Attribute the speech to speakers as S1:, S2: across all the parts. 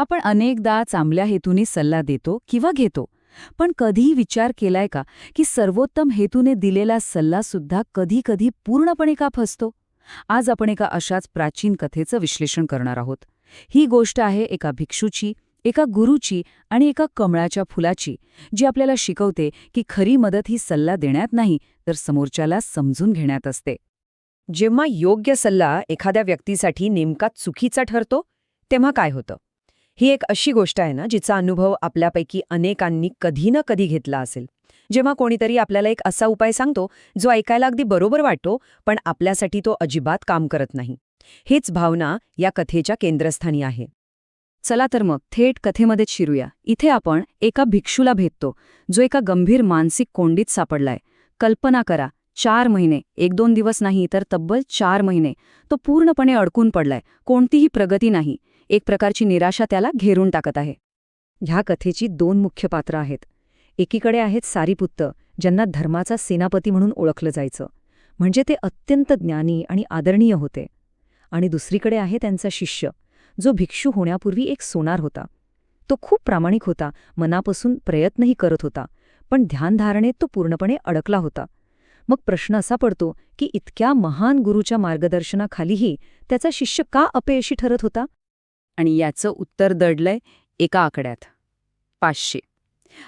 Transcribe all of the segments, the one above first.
S1: आपण अनेकदा चांगल्या हेतूने सल्ला देतो किंवा घेतो पण कधी विचार केलाय का की सर्वोत्तम हेतूने दिलेला सल्ला सुद्धा कधी कधी पूर्णपणे का फसतो? आज आपण एका अशाच प्राचीन कथेचं विश्लेषण करणार आहोत. ही गोष्ट आहे एका भिक्षूची एका गुरुची आणि एका कमळाच्या फुलाची जी आपल्याला शिकवते की खरी मदत ही सल्ला देण्यात नाही तर समोरच्याला समजून घेण्यात असते.
S2: जेव्हा योग्य सल्ला एखाद्या व्यक्तीसाठी नेमका चुकीचा ठरतो तेव्हा काय होतं? ही एक अशी गोष्ट आहे ना जिचा अनुभव आपल्यापैकी अनेकांनी कधी ना कधी घेतला असेल. जेव्हा कोणीतरी आपल्याला एक असा उपाय सांगतो जो ऐकायला अगदी बरोबर वाटतो पण आपल्यासाठी तो अजिबात काम करत नाही. हीच भावना या कथेच्या केंद्रस्थानी आहे.
S1: चला तर मग थेट कथेमध्येच शिरूया. इथे आपण एका भिक्षूला भेटतो जो एका गंभीर मानसिक कोंडीत सापडलाय. कल्पना करा चार महिने एक दोन दिवस नाही तर तब्बल चार महिने. तो पूर्णपणे अडकून पडलाय. कोणतीही प्रगती नाही. एक प्रकारची निराशा त्याला घेरून टाकत आहे.
S2: ह्या कथेची दोन मुख्य पात्र आहेत. एकीकडे आहेत सारीपुत्त ज्यांना धर्माचा सेनापती म्हणून ओळखलं जायचं. म्हणजे ते अत्यंत ज्ञानी आणि आदरणीय होते. आणि दुसरीकडे आहे त्यांचा शिष्य जो भिक्षू होण्यापूर्वी एक सोनार होता. तो खूप प्रामाणिक होता मनापासून प्रयत्नही करत होता पण ध्यानधारणेत तो पूर्णपणे अडकला होता. मग प्रश्न असा पडतो की इतक्या महान गुरूच्या मार्गदर्शनाखालीही त्याचा शिष्य का अपयशी ठरत होता?
S1: आणि याचं उत्तर दडलंय एका आकड्यात. पाचशे.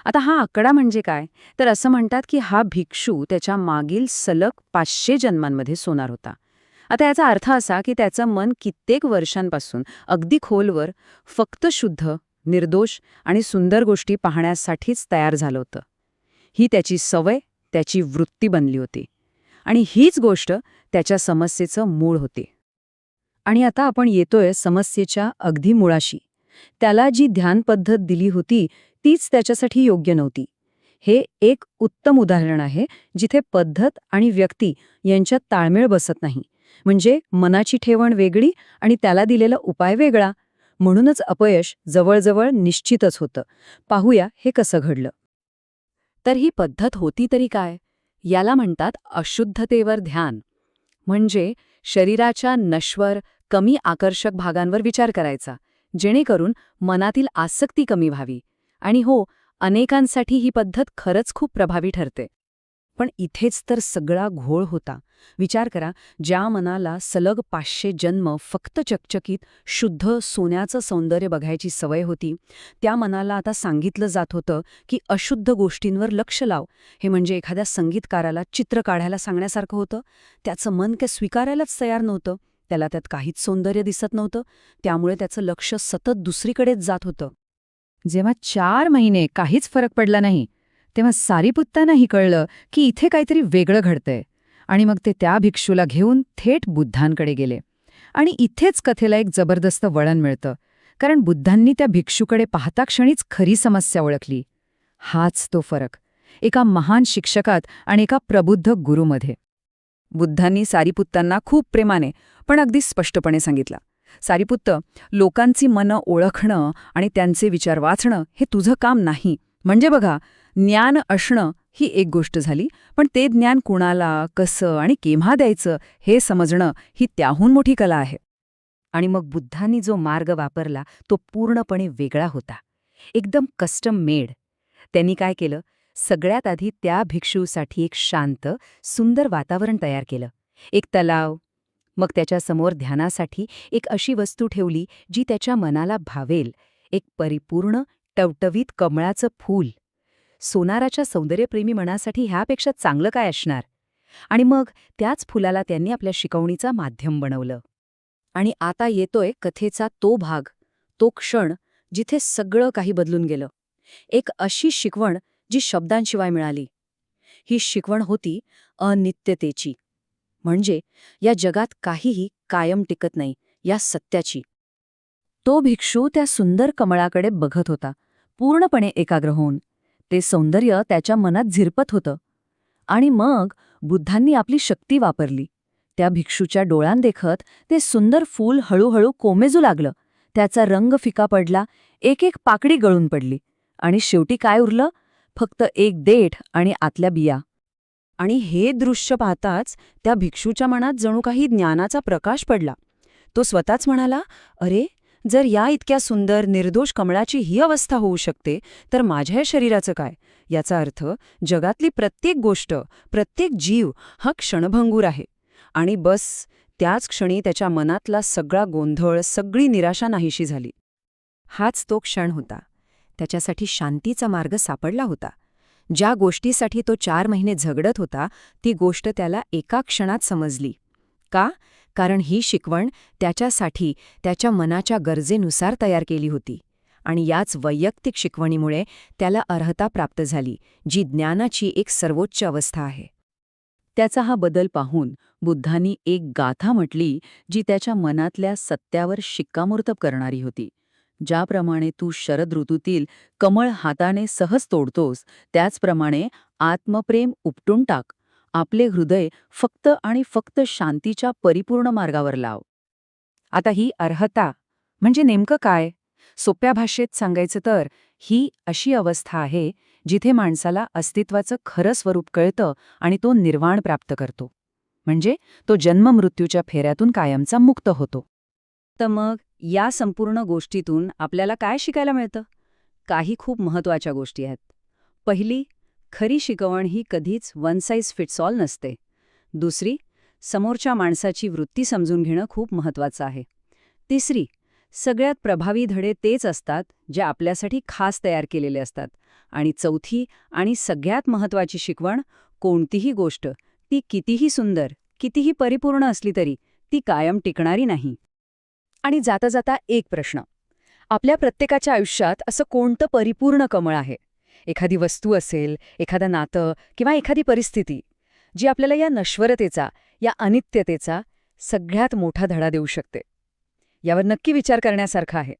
S1: आता हा आकडा म्हणजे काय? तर असं म्हणतात की हा भिक्षू त्याच्या मागील सलग पाचशे जन्मांमध्ये सोनार होता. आता याचा अर्थ असा की त्याचं मन कित्येक वर्षांपासून अगदी खोलवर फक्त शुद्ध निर्दोष आणि सुंदर गोष्टी पाहण्यासाठीच तयार झालं होतं. ही त्याची सवय त्याची वृत्ती बनली होती. आणि हीच गोष्ट त्याच्या समस्येचं मूळ होते. आणि आता आपण येतोय समस्येच्या अगदी मुळाशी. त्याला जी ध्यान पद्धत दिली होती तीच त्याच्यासाठी योग्य नव्हती. हे एक उत्तम उदाहरण आहे जिथे पद्धत आणि व्यक्ती यांच्यात ताळमेळ बसत नाही. म्हणजे मनाची ठेवण वेगळी आणि त्याला दिलेला उपाय वेगळा. म्हणूनच अपयश जवळजवळ निश्चितच होतं. पाहूया हे कसं घडलं. तर ही पद्धत होती तरी काय? याला म्हणतात अशुद्धतेवर ध्यान. म्हणजे शरीराच्या नश्वर कमी आकर्षक भागांवर विचार करायचा जेणेकरून मनातील आसक्ती कमी व्हावी. आणि हो अनेकांसाठी ही पद्धत खरंच खूप प्रभावी ठरते. पण इथेच तर सगळा घोळ होता. विचार करा ज्या मनाला सलग पाचशे जन्म फक्त चकचकीत शुद्ध सोन्याचं सौंदर्य बघायची सवय होती त्या मनाला आता सांगितलं जात होतं की अशुद्ध गोष्टींवर लक्ष लाव. हे म्हणजे एखाद्या संगीतकाराला चित्र काढायला सांगण्यासारखं होतं. त्याचं मन काय स्वीकारायलाच तयार नव्हतं. त्याला त्यात काहीच सौंदर्य दिसत नव्हतं. त्यामुळे त्याचं लक्ष सतत दुसरीकडेच जात होतं. जेव्हा चार महिने काहीच फरक पडला नाही तेव्हा सारीपुत्तांनाही कळलं की इथे काहीतरी वेगळं घडतंय. आणि मग ते त्या भिक्षूला घेऊन थेट बुद्धांकडे गेले. आणि इथेच कथेला एक जबरदस्त वळण मिळतं कारण बुद्धांनी त्या भिक्षूकडे पाहता क्षणीच खरी समस्या ओळखली. हाच तो फरक एका महान शिक्षकात आणि एका प्रबुद्ध गुरुमध्ये. बुद्धांनी सारीपुत्तांना खूप प्रेमाने पण अगदी स्पष्टपणे सांगितलं. सारीपुत्त लोकांची मनं ओळखणं आणि त्यांचे विचार वाचणं हे तुझं काम नाही. म्हणजे बघा ज्ञान असणं ही एक गोष्ट झाली पण ते ज्ञान कुणाला कसं आणि केव्हा द्यायचं हे समजणं ही त्याहून मोठी कला आहे. आणि मग बुद्धांनी जो मार्ग वापरला तो पूर्णपणे वेगळा होता. एकदम कस्टम मेड. त्यांनी काय केलं? सगळ्यात आधी त्या भिक्षूसाठी एक शांत सुंदर वातावरण तयार केलं. एक तलाव. मग त्याच्यासमोर ध्यानासाठी एक अशी वस्तू ठेवली जी त्याच्या मनाला भावेल. एक परिपूर्ण टवटवीत कमळाचं फूल. सोनाराच्या सौंदर्यप्रेमी मनासाठी ह्यापेक्षा चांगलं काय असणार? आणि मग त्याच फुलाला त्यांनी आपल्या शिकवणीचा माध्यम बनवलं. आणि आता येतोय कथेचा तो भाग तो क्षण जिथे सगळं काही बदलून गेलं. एक अशी शिकवण जी शब्दांशिवाय मिळाली. ही शिकवण होती अनित्यतेची. म्हणजे या जगात काहीही कायम टिकत नाही या सत्याची. तो भिक्षू त्या सुंदर कमळाकडे बघत होता पूर्णपणे एकाग्र होऊन. ते सौंदर्य त्याच्या मनात झिरपत होतं. आणि मग बुद्धांनी आपली शक्ती वापरली. त्या भिक्षूच्या डोळ्यांदेखत ते सुंदर फूल हळूहळू कोमेजू लागलं. त्याचा रंग फिका पडला एक एक पाकडी गळून पडली. आणि शेवटी काय उरलं? फक्त एक देठ आणि आतल्या बिया. आणि हे दृश्य पाहताच त्या भिक्षूच्या मनात जणू काही ज्ञानाचा प्रकाश पडला. तो स्वतःच म्हणाला अरे जर या इतक्या सुंदर निर्दोष कमळाची ही अवस्था होऊ शकते तर माझ्या शरीराचं काय? याचा अर्थ जगातली प्रत्येक गोष्ट प्रत्येक जीव हा क्षणभंगूर आहे. आणि बस त्याच क्षणी त्याच्या मनातला सगळा गोंधळ सगळी निराशा नाहीशी झाली. हाच तो क्षण होता. त्याच्यासाठी शांतीचा मार्ग सापडला होता. ज्या गोष्टीसाठी तो चार महिने झगडत होता ती गोष्ट त्याला एका क्षणात समजली. का? कारण ही शिकवण त्याच्यासाठी त्याच्या मनाच्या गरजेनुसार तयार केली होती. आणि याच वैयक्तिक शिकवणीमुळे त्याला अर्हता प्राप्त झाली जी ज्ञानाची एक सर्वोच्च अवस्था आहे. त्याचा हा बदल पाहून बुद्धांनी एक गाथा म्हटली जी त्याच्या मनातल्या सत्यावर शिक्कामोर्तब करणारी होती. ज्याप्रमाणे तू शरद ऋतूतील कमळ हाताने सहज तोडतोस त्याचप्रमाणे आत्मप्रेम उपटून टाक. आपले हृदय फक्त आणि फक्त शांतीच्या परिपूर्ण मार्गावर लाव. आता ही अर्हता म्हणजे नेमकं काय? सोप्या भाषेत सांगायचं तर ही अशी अवस्था आहे जिथे माणसाला अस्तित्वाचं खरं स्वरूप कळतं आणि तो निर्वाण प्राप्त करतो. म्हणजे तो जन्ममृत्यूच्या फेऱ्यातून कायमचा मुक्त होतो.
S2: तर मग? या संपूर्ण गोष्टीतून आपल्याला काय शिकायला मिळतं? काही खूप महत्त्वाच्या गोष्टी आहेत. पहिली खरी शिकवण ही कधीच वन साईज फिट्स ऑल नसते. दुसरी समोरच्या माणसाची वृत्ती समजून घेणं खूप महत्त्वाचं आहे. तिसरी सगळ्यात प्रभावी धडे तेच असतात जे आपल्यासाठी खास तयार केलेले असतात. आणि चौथी आणि सगळ्यात महत्त्वाची शिकवण कोणतीही गोष्ट ती कितीही सुंदर कितीही परिपूर्ण असली तरी ती कायम टिकणारी नाही. आणि जाता जाता एक प्रश्न. आपल्या प्रत्येकाच्या आयुष्यात असं कोणतं परिपूर्ण कमळ आहे? एखादी वस्तू असेल एखादं नातं किंवा एखादी परिस्थिती जी आपल्याला या नश्वरतेचा या अनित्यतेचा सगळ्यात मोठा धडा देऊ शकते. यावर नक्की विचार करण्यासारखा आहे.